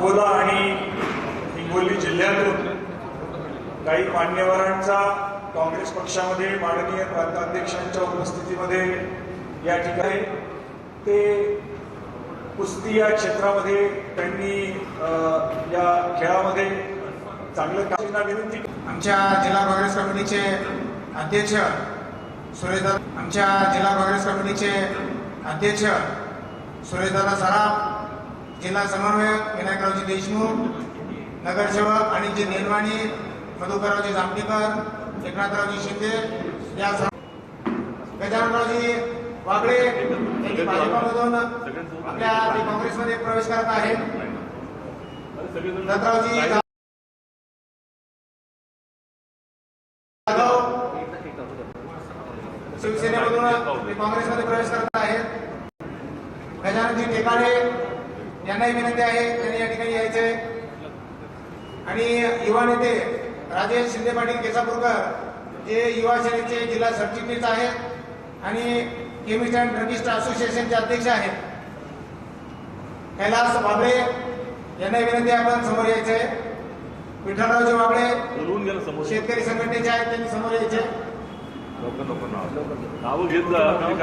अकोला आणि हिंगोली जिल्ह्यातून काही मान्यवरांचा काँग्रेस पक्षामध्ये माननीय प्रांताध्यक्षांच्या उपस्थितीमध्ये या ठिकाणी ते कुस्ती या क्षेत्रामध्ये त्यांनी या खेळामध्ये चांगलं काम विनंती आमच्या जिल्हा काँग्रेस कमिटीचे अध्यक्ष सुरेशदा आमच्या जिल्हा काँग्रेस कमिटीचे अध्यक्ष सुरेशदादा सराफ जिल्हा समन्वयक विनायकरावजी देशमुख नगरसेवक आणि जे नेलवाणी मधुकररावजी जामटेकर एकनाथरावजी शिंदे या गजाननरावजी वागळे यांनी भाजपामधून आपल्या काँग्रेसमध्ये प्रवेश करत आहेत दत्तरावजी जाधव शिवसेनेमधून ते काँग्रेसमध्ये प्रवेश करत आहेत. गजाननजी टेकाडे यांनाही विनंती आहे त्यांनी या ठिकाणी यायचे. आणि युवा नेते राजेश शिंदे पाटील केसापूरकर जे युवा सेनेचे जिल्हा सरचिटणीस आहेत आणि केमिस्ट अँड ड्रगिस्ट असोसिएशनचे अध्यक्ष आहेत. कैलास बाबळे यांनाही विनंती आहे आपण समोर यायचे. विठ्ठलरावजी बाबळे शेतकरी संघटनेचे आहेत त्यांनी समोर यायचे.